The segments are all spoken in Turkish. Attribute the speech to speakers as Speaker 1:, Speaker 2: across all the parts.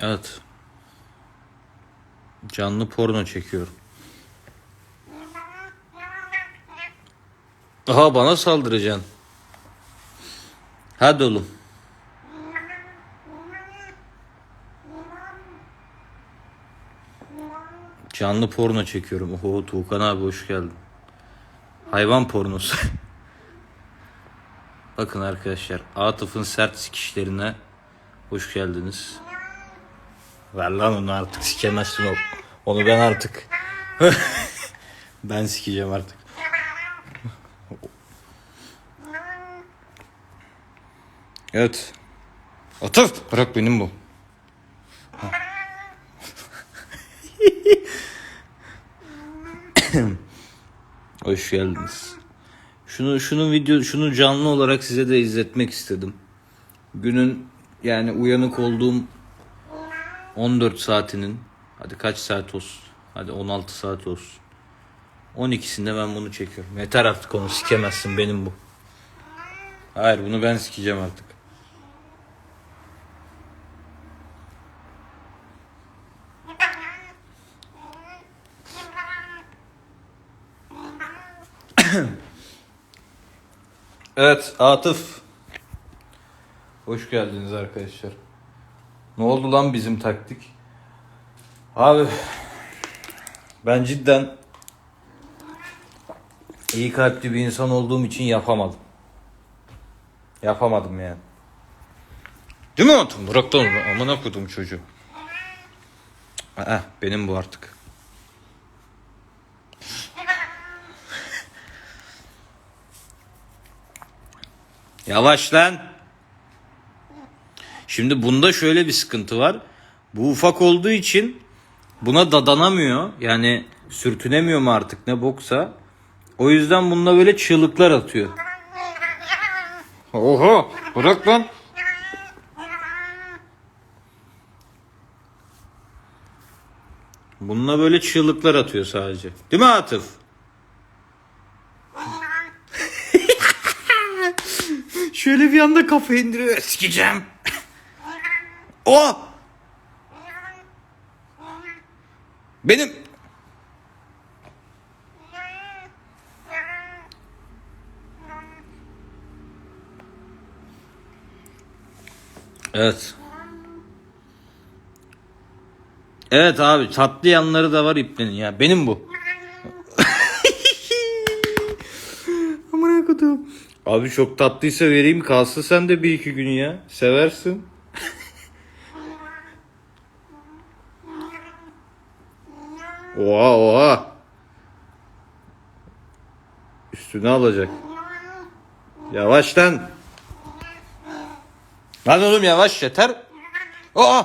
Speaker 1: Evet. Canlı porno çekiyorum. Aha bana saldıracaksın. Hadi oğlum. Canlı porno çekiyorum. Oho Tuğkan abi hoş geldin. Hayvan pornosu. Bakın arkadaşlar Atıf'ın sert sikişlerine hoş geldiniz. Ver lan onu artık sikemezsin o. Onu ben artık. ben sikeceğim artık. Evet. Atıf bırak benim bu. Hoş geldiniz. Şunu şunu video şunu canlı olarak size de izletmek istedim. Günün yani uyanık olduğum 14 saatinin hadi kaç saat olsun? Hadi 16 saat olsun. 12'sinde ben bunu çekiyorum. Yeter artık onu sikemezsin benim bu. Hayır bunu ben sikeceğim artık. Evet Atıf. Hoş geldiniz arkadaşlar. Ne oldu lan bizim taktik? Abi ben cidden iyi kalpli bir insan olduğum için yapamadım. Yapamadım yani. Değil mi Atım? Bırak da onu. Amına koydum çocuğu. Aa, benim bu artık. Yavaş lan. Şimdi bunda şöyle bir sıkıntı var. Bu ufak olduğu için buna dadanamıyor. Yani sürtünemiyor mu artık ne boksa. O yüzden bunda böyle çığlıklar atıyor. Oha bırak lan. Bununla böyle çığlıklar atıyor sadece. Değil mi Atıf? Şöyle bir anda kafa indiriyor. Sikeceğim. O! Benim... Evet. Evet abi tatlı yanları da var iplenin ya. Benim bu. Amına kodum. Abi çok tatlıysa vereyim kalsın sen de bir iki gün ya. Seversin. Oha oha. Üstüne alacak. Yavaş lan. Lan oğlum yavaş yeter. Aa!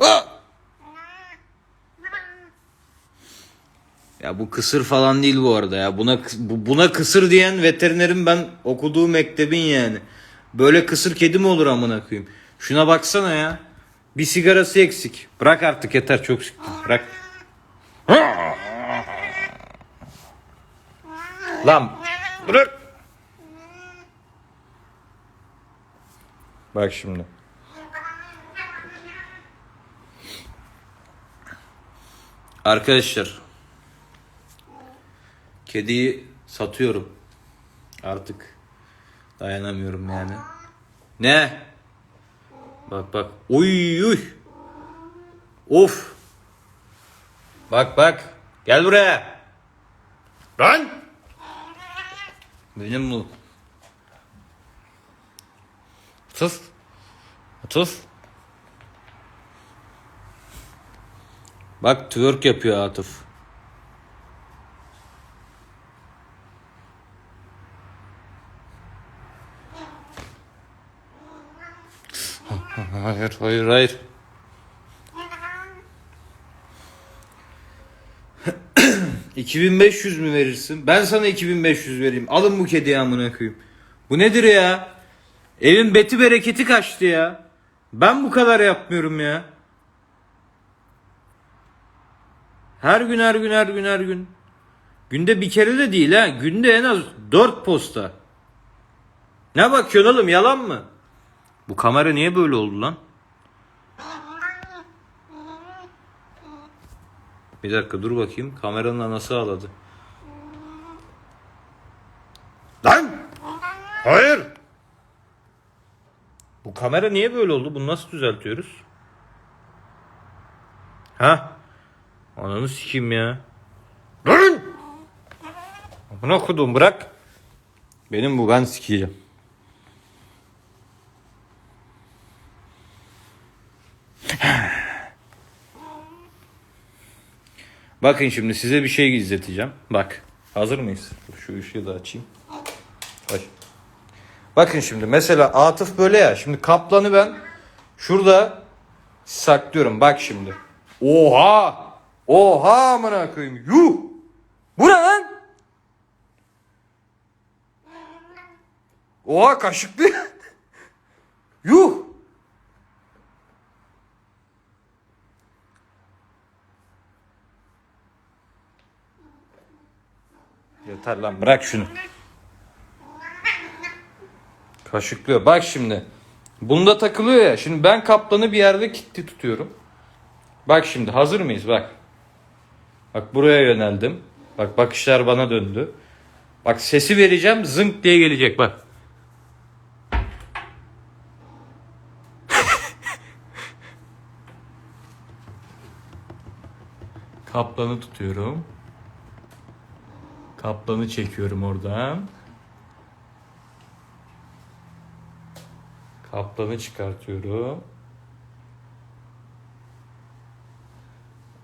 Speaker 1: Aa! Ya bu kısır falan değil bu arada ya. Buna bu- buna kısır diyen veterinerim ben okuduğu mektebin yani. Böyle kısır kedi mi olur amına koyayım? Şuna baksana ya. Bir sigarası eksik. Bırak artık yeter çok sıktın. Bırak. Lan bırak. Bak şimdi. Arkadaşlar Kediyi satıyorum. Artık dayanamıyorum yani. Ne? Bak bak. Uy uy. Of. Bak bak. Gel buraya. Lan. Benim bu. Tıs. Tıs. Bak twerk yapıyor Atıf. Hayır, hayır, hayır. ...2500 mü verirsin? Ben sana 2500 vereyim. Alın bu kediyi amına koyayım. Bu nedir ya? Evin beti bereketi kaçtı ya. Ben bu kadar yapmıyorum ya. Her gün her gün her gün her gün. Günde bir kere de değil ha. Günde en az 4 posta. Ne bakıyorsun oğlum yalan mı? Bu kamera niye böyle oldu lan? Bir dakika dur bakayım. Kameranın anası ağladı. Lan! Hayır! Bu kamera niye böyle oldu? Bunu nasıl düzeltiyoruz? Ha? Ananı sikeyim ya. Lan! Amına kodum bırak. Benim bu ben sikeceğim. Bakın şimdi size bir şey izleteceğim. Bak. Hazır mıyız? Şu ışığı da açayım. Bak. Bakın şimdi mesela Atıf böyle ya. Şimdi kaplanı ben şurada saklıyorum. Bak şimdi. Oha! Oha amına koyayım. Yuh! Bu ne lan? Oha kaşıklı. Yuh! Yeter lan bırak şunu. Kaşıklıyor. Bak şimdi. Bunda takılıyor ya. Şimdi ben kaplanı bir yerde kilitli tutuyorum. Bak şimdi hazır mıyız? Bak. Bak buraya yöneldim. Bak bakışlar bana döndü. Bak sesi vereceğim zınk diye gelecek bak. Kaplanı tutuyorum. Kaplanı çekiyorum oradan. Kaplanı çıkartıyorum.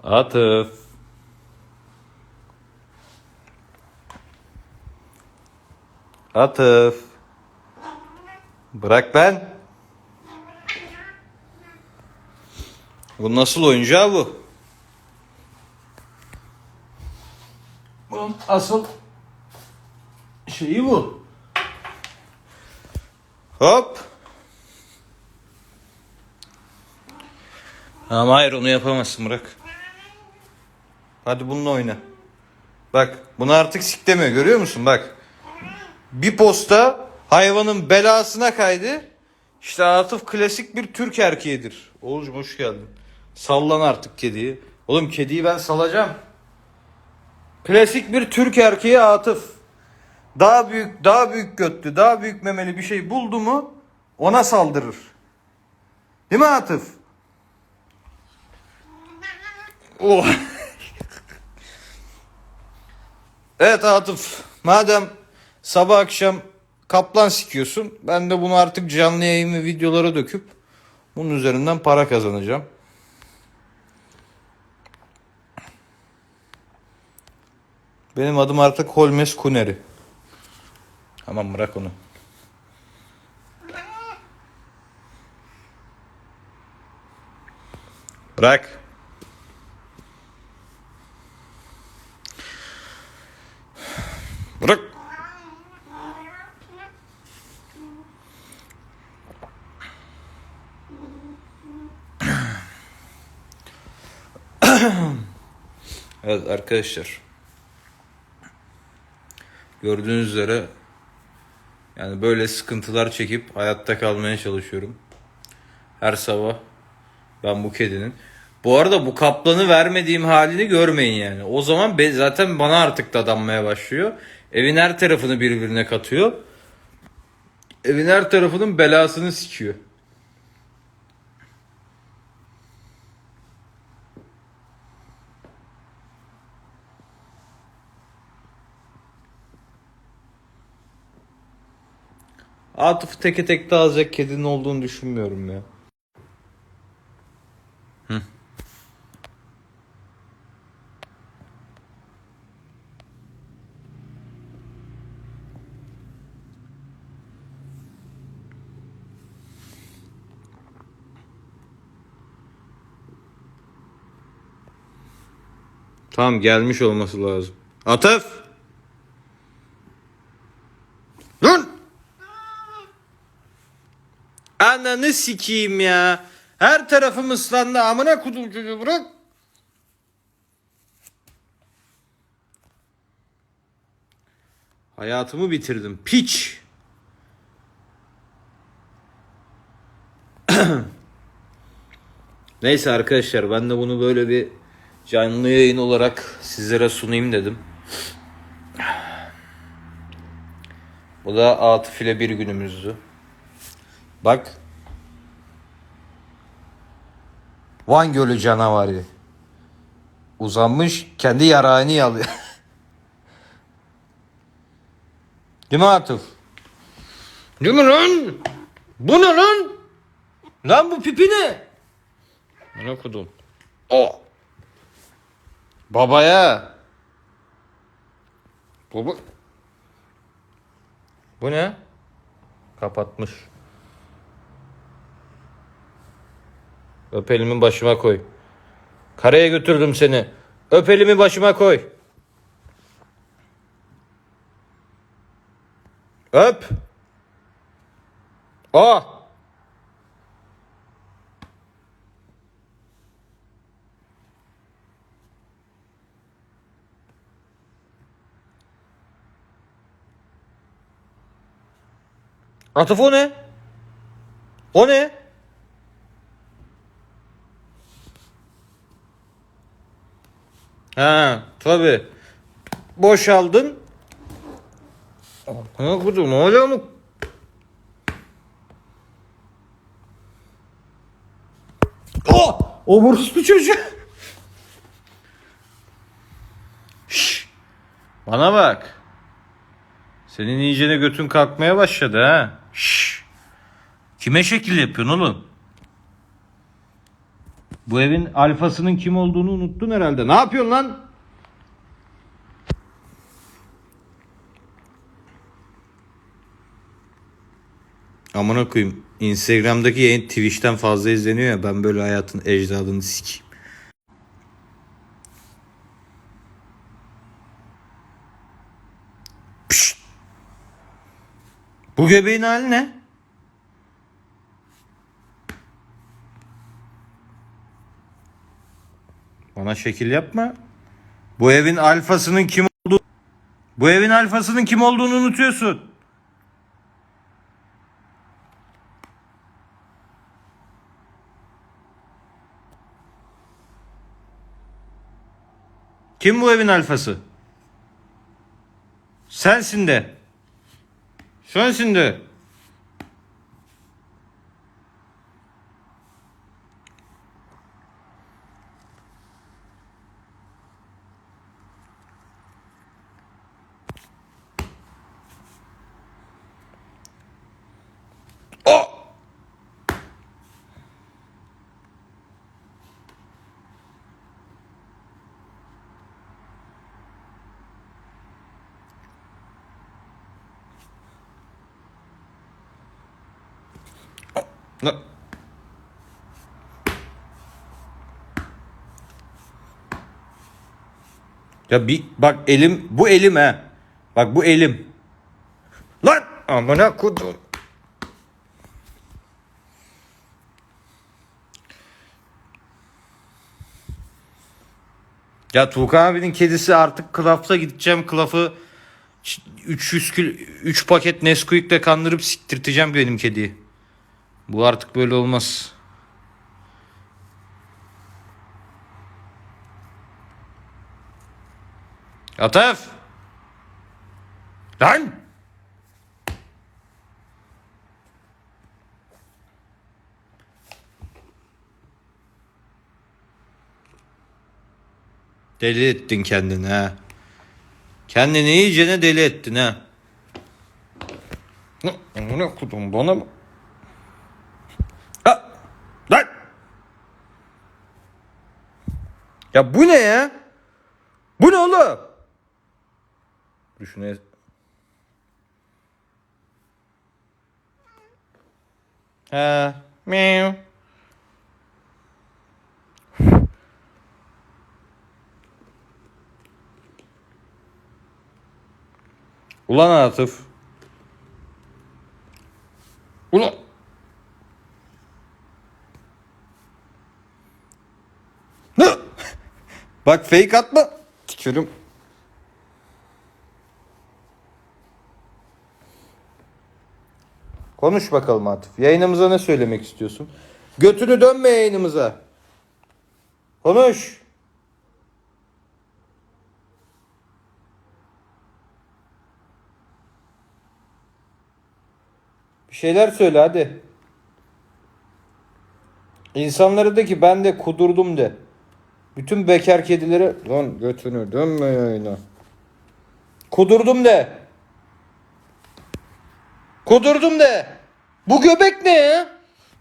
Speaker 1: Atıf. Atıf. Bırak ben. Bu nasıl oyuncağı bu? Bunun asıl şeyi bu. Hop. Ama hayır onu yapamazsın bırak. Hadi bununla oyna. Bak bunu artık siklemiyor görüyor musun bak. Bir posta hayvanın belasına kaydı. İşte Atıf klasik bir Türk erkeğidir. Oğuzcum hoş geldin. Sallan artık kediyi. Oğlum kediyi ben salacağım. Klasik bir Türk erkeği Atıf. Daha büyük, daha büyük götlü, daha büyük memeli bir şey buldu mu ona saldırır. Değil mi Atıf? Oh. evet Atıf. Madem sabah akşam kaplan sikiyorsun. Ben de bunu artık canlı yayın ve videolara döküp bunun üzerinden para kazanacağım. Benim adım artık Holmes Kuneri. Tamam bırak onu. Bırak. Bırak. evet arkadaşlar. Gördüğünüz üzere yani böyle sıkıntılar çekip hayatta kalmaya çalışıyorum. Her sabah ben bu kedinin. Bu arada bu kaplanı vermediğim halini görmeyin yani. O zaman be, zaten bana artık dadanmaya başlıyor. Evin her tarafını birbirine katıyor. Evin her tarafının belasını sikiyor. Atıf'ı teke tek de alacak kedinin olduğunu düşünmüyorum ya. Tamam gelmiş olması lazım. Atıf! Lan! Ananı sikeyim ya. Her tarafım ıslandı. Amına kudum çocuğu bırak. Hayatımı bitirdim. Piç. Neyse arkadaşlar ben de bunu böyle bir canlı yayın olarak sizlere sunayım dedim. Bu da Atıf ile bir günümüzdü. Bak. Van Gölü canavarı. Uzanmış kendi yarağını yalıyor. Değil mi Atıf? Değil mi lan? Bu ne lan? Lan bu pipi ne? Ne okudum? O. Babaya. Baba. Bu ne? Kapatmış. Öp elimi başıma koy. Karaya götürdüm seni. Öp elimi başıma koy. Öp. O. Atıf o ne? O ne? Ha tabi. Boşaldın. Ha kuzum hala mı? Oh! Omuruslu çocuğu. Şş, Bana bak. Senin iyicene götün kalkmaya başladı ha. Şş. Kime şekil yapıyorsun oğlum? Bu evin alfasının kim olduğunu unuttun herhalde. Ne yapıyorsun lan? Amına koyayım. Instagram'daki yayın Twitch'ten fazla izleniyor ya. Ben böyle hayatın ecdadını sikeyim. Bu göbeğin hali ne? Bana şekil yapma. Bu evin alfasının kim olduğu Bu evin alfasının kim olduğunu unutuyorsun. Kim bu evin alfası? Sensin de. Sensin de. O! Ne? Ya bir bak elim bu elim he. Bak bu elim. Lan amına kodum. Ya Tuğkan abinin kedisi artık Klaf'ta gideceğim. Klaf'ı 300 kilo 3 paket Nesquik'le kandırıp siktirteceğim benim kediyi. Bu artık böyle olmaz. Atev! Lan! Deli ettin kendini ha. Kendini iyicene deli ettin ha. Ne, ne kudum bana mı? Ha! Lan! Ya bu ne ya? Bu ne oğlum? Düşüne... Ha, meow. Ulan Atıf. Ulan. Bak fake atma. Tükürüm. Konuş bakalım Atıf. Yayınımıza ne söylemek istiyorsun? Götünü dönme yayınımıza. Konuş. Bir şeyler söyle hadi. İnsanlara de ki ben de kudurdum de. Bütün bekar kedilere lan götünü dönme yayına. Kudurdum de. Kudurdum de. Bu göbek ne ya?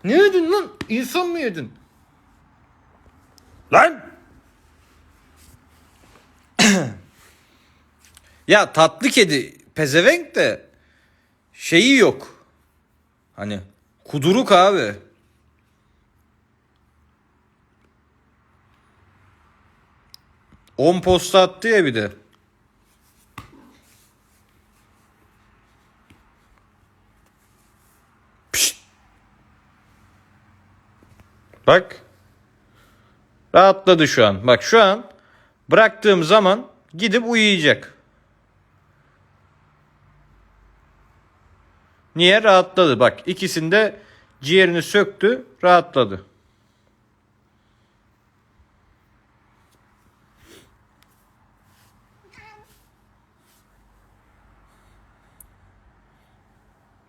Speaker 1: Ne yedin lan? İnsan mı yedin? Lan! ya tatlı kedi pezevenk de şeyi yok. Hani kuduruk abi. On posta attı ya bir de. Bak. Rahatladı şu an. Bak şu an bıraktığım zaman gidip uyuyacak. Niye? Rahatladı. Bak ikisinde ciğerini söktü, rahatladı.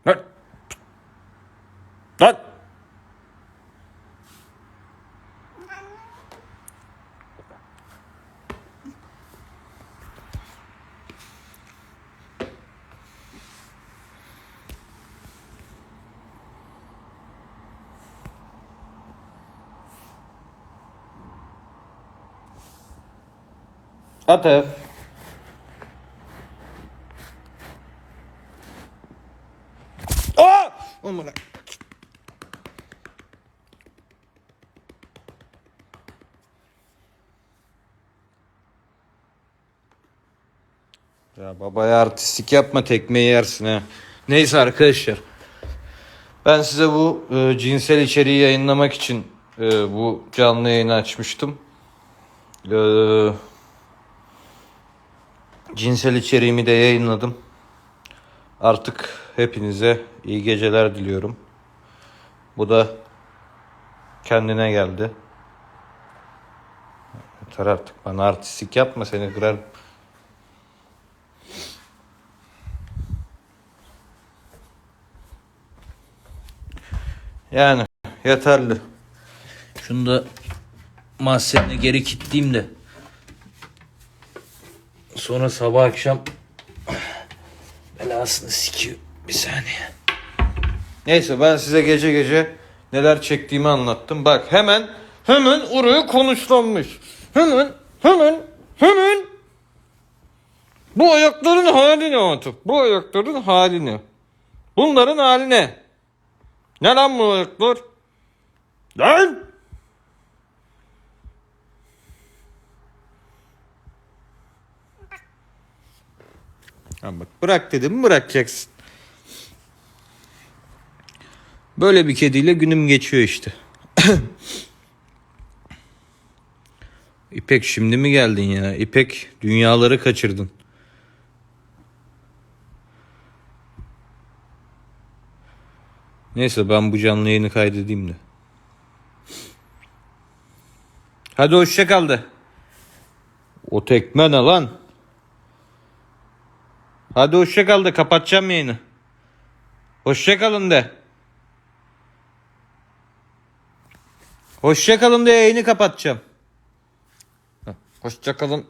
Speaker 1: Lan. Lan. Atıf. Aa! Amına. Ya babaya artistik yapma tekmeyi yersin ha. Neyse arkadaşlar. Ben size bu e, cinsel içeriği yayınlamak için e, bu canlı yayını açmıştım. E, cinsel içeriğimi de yayınladım. Artık hepinize iyi geceler diliyorum. Bu da kendine geldi. Yeter artık bana artistik yapma seni kırarım. Yani yeterli. Şunu da mahzenine geri kilitleyeyim de. Sonra sabah akşam belasını sikiyor. Bir saniye. Neyse ben size gece gece neler çektiğimi anlattım. Bak hemen hemen oraya konuşlanmış. Hemen hemen hemen bu ayakların hali ne Atıf? Bu ayakların hali ne? Bunların hali ne? Ne lan bu ayaklar? Lan! Bak bırak dedim bırakacaksın. Böyle bir kediyle günüm geçiyor işte. İpek şimdi mi geldin ya? İpek dünyaları kaçırdın. Neyse ben bu canlı yayını kaydedeyim de. Hadi hoşça kal. O tekme ne lan? Hadi hoşça kal de kapatacağım yayını. Hoşça kalın de. Hoşça kalın de yayını kapatacağım. Hoşça kalın.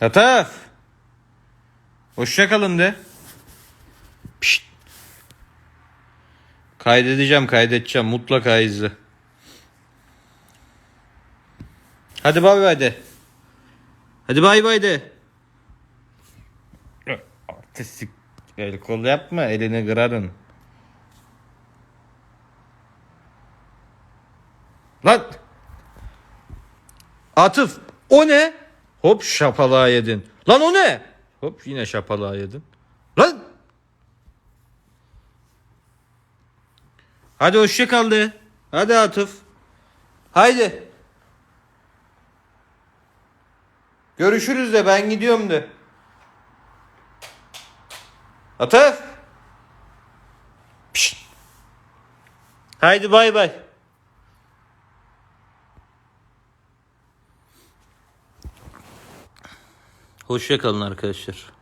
Speaker 1: Ataf. Hoşça kalın de. Pişt. Kaydedeceğim, kaydedeceğim. Mutlaka izle. Hadi bay bay de. Hadi bay bay de. Artistik el kol yapma, elini kırarın. Lan! Atıf, o ne? Hop şapalığa yedin. Lan o ne? Hop yine şapalığa yedin. Lan! Hadi hoşça kal de. Hadi Atıf. Haydi. Görüşürüz de ben gidiyorum de. Atıf. Pişt. Haydi bay bay. Hoşça kalın arkadaşlar.